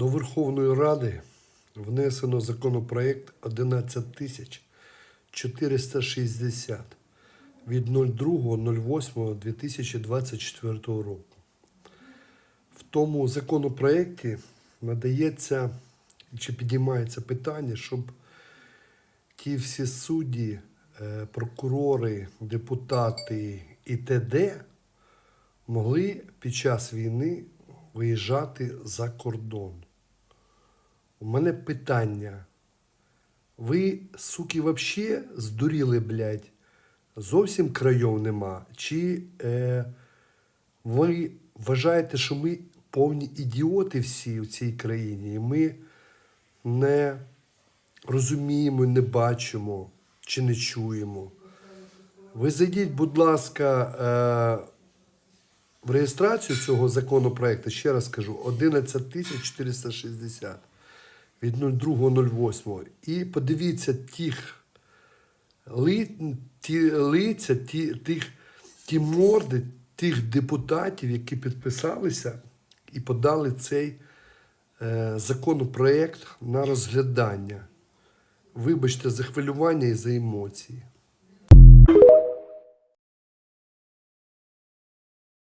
До Верховної Ради внесено законопроект 11460 від 02.08.2024 року. В тому законопроекті надається чи підіймається питання, щоб ті всі судді, е, прокурори, депутати і т.д. могли під час війни виїжджати за кордон. У мене питання. Ви, суки, вообще здуріли, блядь? Зовсім крайов нема? Чи е, ви вважаєте, що ми повні ідіоти всі в цій країні, і ми не розуміємо, не бачимо чи не чуємо? Ви зайдіть, будь ласка, е, в реєстрацію цього законопроекту, ще раз кажу, 11460 від 02.08. І подивіться тих ли, ті лиця, ті, тих, ті морди тих депутатів, які підписалися і подали цей е, законопроект на розглядання. Вибачте за хвилювання і за емоції.